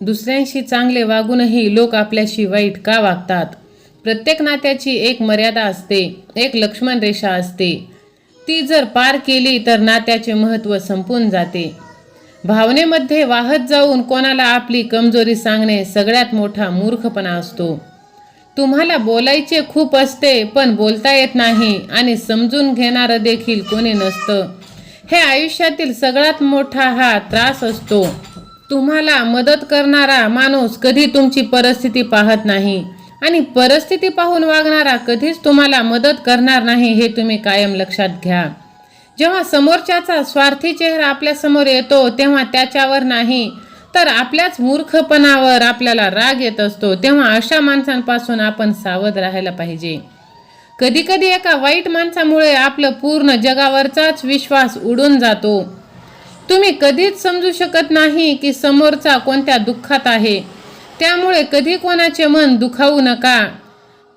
दुसऱ्यांशी चांगले वागूनही लोक आपल्याशी वाईट का वागतात? प्रत्येक नात्याची एक मर्यादा असते एक लक्ष्मण रेषा असते. ती जर पार केली तर नात्याचे महत्त्व संपून जाते. भावनेमध्ये वाहत जाऊन कोणाला आपली कमजोरी सांगणे सगळ्यात मोठा मूर्खपणा असतो. तुम्हाला बोलायचे खूप असते पण बोलता येत नाही आणि समजून घेणारं देखील कोणी नसतं. हे आयुष्यातील सगळ्यात मोठा हा त्रास असतो. तुम्हाला मदत करणारा माणूस कधी तुमची परिस्थिती पाहत नाही. आणि परिस्थिती पाहून वागणारा कधीच तुम्हाला मदत करणार नाही हे तुम्ही कायम लक्षात घ्या. जेव्हा समोरच्याचा स्वार्थी चेहरा आपल्यासमोर येतो तेव्हा त्याच्यावर नाही. तर आपल्याच मूर्खपणावर आपल्याला राग येत असतो तेव्हा अशा माणसांपासून आपण सावध राहायला पाहिजे. कधी कधी एका वाईट माणसामुळे आपलं पूर्ण जगावरचाच विश्वास उडून जातो. तुम्ही कधीच समजू शकत नाही की समोरचा कोणत्या दुःखात आहे. त्यामुळे कधी कोणाचे मन दुखावू नका.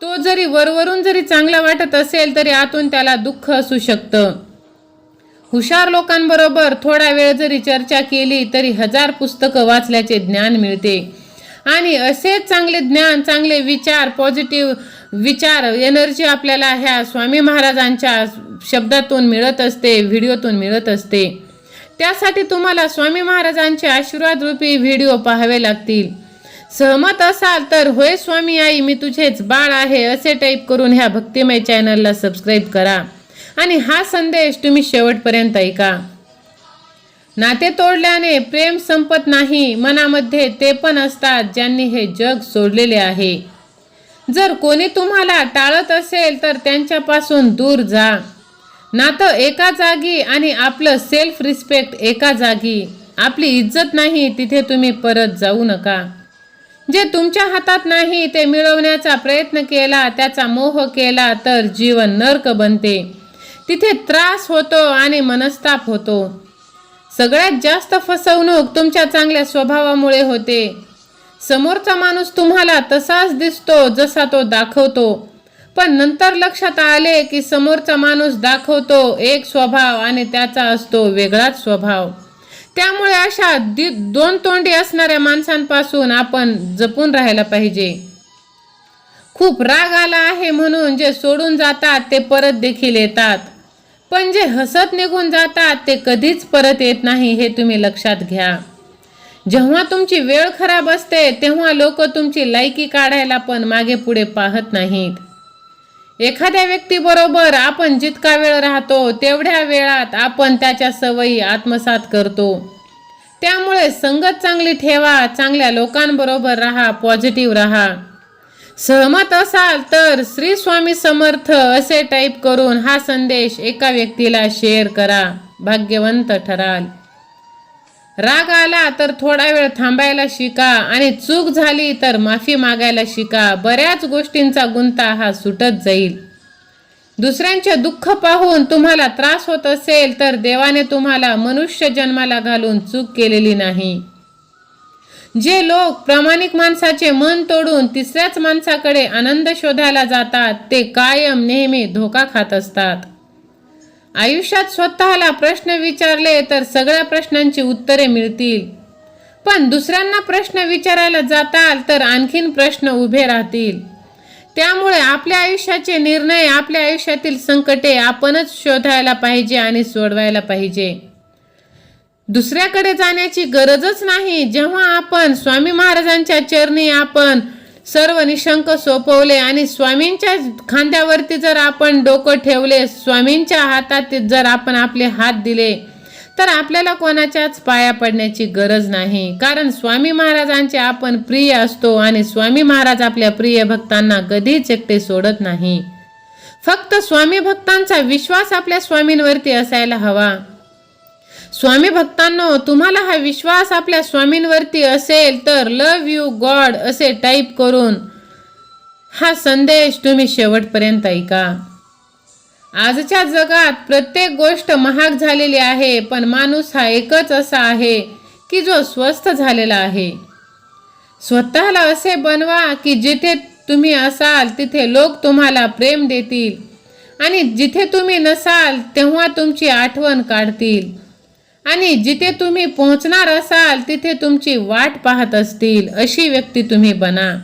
तो जरी वरवरून जरी चांगला वाटत असेल तरी आतून त्याला दुःख असू शकतं. हुशार लोकांबरोबर थोडा वेळ जरी चर्चा केली तरी हजार पुस्तकं वाचल्याचे ज्ञान मिळते. आणि असेच चांगले ज्ञान चांगले विचार पॉझिटिव्ह विचार एनर्जी आपल्याला ह्या स्वामी महाराजांच्या शब्दातून मिळत असते व्हिडिओतून मिळत असते. त्यासाठी तुम्हाला स्वामी महाराजांचे आशीर्वाद रूपी व्हिडिओ पाहावे लागतील. सहमत असाल तर होय स्वामी आई मी तुझेच बाळ आहे असे टाईप करून ह्या भक्तिमय चॅनलला सबस्क्राईब करा. आणि हा संदेश तुम्ही शेवटपर्यंत ऐका. नाते तोडल्याने प्रेम संपत नाही मनामध्ये ते पण असतात ज्यांनी हे जग सोडलेले आहे. जर कोणी तुम्हाला टाळत असेल तर त्यांच्यापासून दूर जा. नातं एका जागी आणि आपलं सेल्फ रिस्पेक्ट एका जागी. आपली इज्जत नाही तिथे तुम्ही परत जाऊ नका. जे तुमच्या हातात नाही ते मिळवण्याचा प्रयत्न केला त्याचा मोह केला तर जीवन नर्क बनते. तिथे त्रास होतो आणि मनस्ताप होतो. सगळ्यात जास्त फसवणूक तुमच्या चांगल्या स्वभावामुळे होते. समोरचा माणूस तुम्हाला तसाच दिसतो जसा तो दाखवतो. पण नंतर लक्षात आले की समोरचा माणूस दाखवतो एक स्वभाव आणि त्याचा असतो वेगळाच स्वभाव. त्यामुळे अशा दि दोन तोंडी असणाऱ्या माणसांपासून आपण जपून राहायला पाहिजे. खूप राग आला आहे म्हणून जे सोडून जातात ते परत देखील येतात. पण जे हसत निघून जातात ते कधीच परत येत नाही हे तुम्ही लक्षात घ्या. जेव्हा तुमची वेळ खराब असते तेव्हा लोक तुमची लायकी काढायला पण मागे पुढे पाहत नाहीत. एखाद्या व्यक्तीबरोबर आपण जितका वेळ राहतो तेवढ्या वेळात आपण त्याच्या सवयी आत्मसात करतो. त्यामुळे संगत चांगली ठेवा चांगल्या लोकांबरोबर राहा पॉझिटिव्ह राहा. सहमत असाल तर श्री स्वामी समर्थ असे टाईप करून हा संदेश एका व्यक्तीला शेअर करा. भाग्यवंत ठराल. राग आला तर थोडा वेळ थांबायला शिका आणि चूक झाली तर माफी मागायला शिका. बऱ्याच गोष्टींचा गुंता हा सुटत जाईल. दुसऱ्यांचे दुःख पाहून तुम्हाला त्रास होत असेल तर देवाने तुम्हाला मनुष्य जन्माला घालून चूक केलेली नाही. जे लोक प्रामाणिक माणसाचे मन तोडून तिसऱ्याच माणसाकडे आनंद शोधायला जातात ते कायम नेहमी धोका खात असतात. आयुष्यात स्वतःला प्रश्न विचारले तर सगळ्या प्रश्नांची उत्तरे मिळतील. पण दुसऱ्यांना प्रश्न विचारायला जाताल तर आणखीन प्रश्न उभे राहतील. त्यामुळे आपल्या आयुष्याचे निर्णय आपल्या आयुष्यातील संकटे आपणच शोधायला पाहिजे आणि सोडवायला पाहिजे. दुसऱ्याकडे जाण्याची गरजच नाही. जेव्हा आपण स्वामी महाराजांच्या चरणी आपण सर्व निशंक सोपवले आणि स्वामींच्या खांद्यावरती जर आपण डोकं ठेवले स्वामींच्या हातात जर आपण आपले हात दिले तर आपल्याला कोणाच्याच पाया पडण्याची गरज नाही. कारण स्वामी महाराजांचे आपण प्रिय असतो आणि स्वामी महाराज आपल्या प्रिय भक्तांना कधीच एकटे सोडत नाही. फक्त स्वामी भक्तांचा विश्वास आपल्या स्वामींवरती असायला हवा. स्वामी भक्तांनो तुम्हाला हा विश्वास आपल्या स्वामींवरती असेल तर लव यू गॉड असे टाईप करून हा संदेश तुम्ही शेवटपर्यंत ऐका. आजच्या जगात प्रत्येक गोष्ट महाग झालेली आहे पण माणूस हा एकच असा आहे की जो स्वस्थ झालेला आहे. स्वतःला असे बनवा की जिथे तुम्ही असाल तिथे लोक तुम्हाला प्रेम देतील. आणि जिथे तुम्ही नसाल तेव्हा तुमची आठवण काढतील. आणि जिथे तुम्ही पोहोचणार असाल तिथे तुमची वाट पाहत असतील अशी व्यक्ती तुम्ही बना.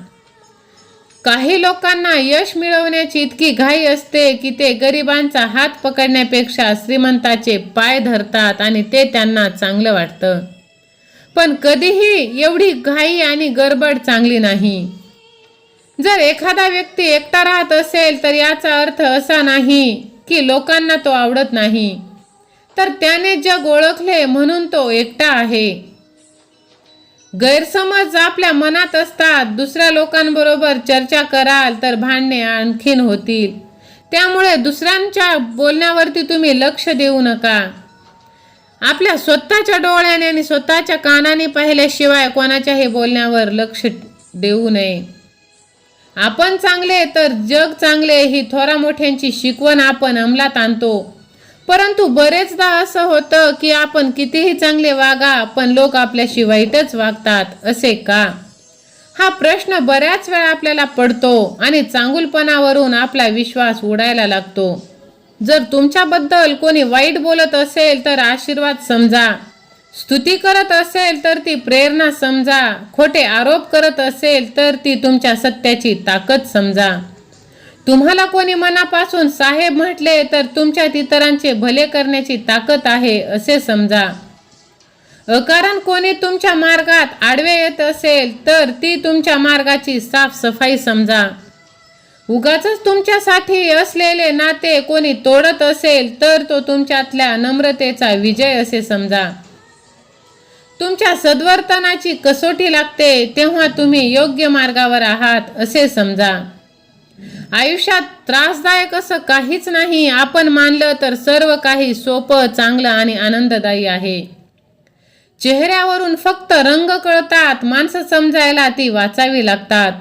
काही लोकांना यश मिळवण्याची इतकी घाई असते की ते गरिबांचा हात पकडण्यापेक्षा श्रीमंताचे पाय धरतात आणि ते त्यांना चांगलं वाटतं. पण कधीही एवढी घाई आणि गडबड चांगली नाही. जर एखादा व्यक्ती एकटा राहत असेल तर याचा अर्थ असा नाही की लोकांना तो आवडत नाही. तर त्याने जग ओळखले म्हणून तो एकटा आहे. गैरसमज आपल्या मनात असतात. दुसऱ्या लोकांबरोबर चर्चा कराल तर भांडणे आणखीन होतील. त्यामुळे दुसऱ्यांच्या बोलण्यावरती तुम्ही लक्ष देऊ नका. आपल्या स्वतःच्या डोळ्याने आणि स्वतःच्या कानाने पाहिल्याशिवाय कोणाच्याही बोलण्यावर लक्ष देऊ नये. आपण चांगले तर जग चांगले ही थोरा मोठ्यांची शिकवण आपण अंमलात आणतो. परंतु बरेचदा असं होतं की आपण कितीही चांगले वागा पण लोक आपल्याशी वाईटच वागतात असे का? हा प्रश्न बऱ्याच वेळा आपल्याला पडतो आणि चांगुलपणावरून आपला विश्वास उडायला लागतो. जर तुमच्याबद्दल कोणी वाईट बोलत असेल तर आशीर्वाद समजा. स्तुती करत असेल तर ती प्रेरणा समजा. खोटे आरोप करत असेल तर ती तुमच्या सत्याची ताकद समजा. तुम्हाला कोणी मनापासून साहेब म्हटले तर तुमच्यात इतरांचे भले करण्याची ताकद आहे असे समजा. अकारण कोणी तुमच्या मार्गात आडवे येत असेल तर ती तुमच्या मार्गाची साफसफाई समजा. उगाच तुमच्यासाठी असलेले नाते कोणी तोडत असेल तर तो तुमच्यातल्या नम्रतेचा विजय असे समजा. तुमच्या सद्वर्तनाची कसोटी लागते तेव्हा तुम्ही योग्य मार्गावर आहात असे समजा. आयुष्यात त्रासदायक असं काहीच नाही. आपण मानलं तर सर्व काही सोपं चांगलं आणि आनंददायी आहे. चेहऱ्यावरून फक्त रंग कळतात माणसं समजायला ती वाचावी लागतात.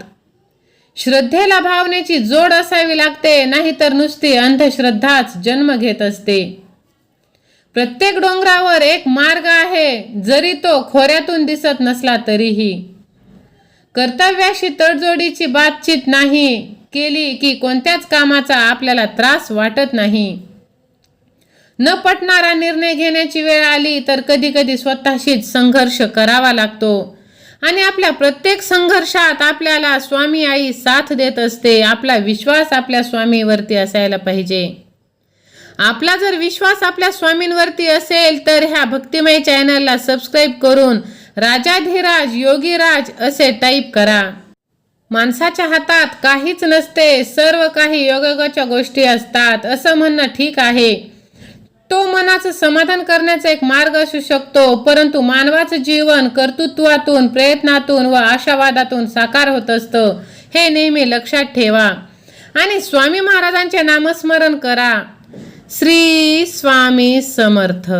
श्रद्धेला भावनेची जोड असावी लागते नाहीतर नुसती अंधश्रद्धाच जन्म घेत असते. प्रत्येक डोंगरावर एक मार्ग आहे जरी तो खोऱ्यातून दिसत नसला तरीही. कर्तव्याशी तडजोडीची बातचीत नाही. केली की कोणत्याच कामाचा आपल्याला त्रास वाटत नाही. न पटणारा निर्णय घेण्याची वेळ आली तर कधी कधी स्वतःशीच संघर्ष करावा लागतो. आणि आपल्या प्रत्येक संघर्षात आपल्याला स्वामी आई साथ देत असते आपला विश्वास आपल्या स्वामीवरती असायला पाहिजे. आपला जर विश्वास आपल्या स्वामींवरती असेल तर ह्या भक्तिमय चॅनलला सबस्क्राईब करून राजाधिराज योगीराज असे टाईप करा. माणसाच्या हातात काहीच नसते सर्व काही योगाच्या गोष्टी असतात असं म्हणणं ठीक आहे. तो मनाचं समाधान करण्याचा एक मार्ग असू शकतो परंतु मानवाचं जीवन कर्तृत्वातून प्रयत्नातून व आशावादातून साकार होत असतं हे नेहमी लक्षात ठेवा. आणि स्वामी महाराजांचे नामस्मरण करा. श्री स्वामी समर्थ.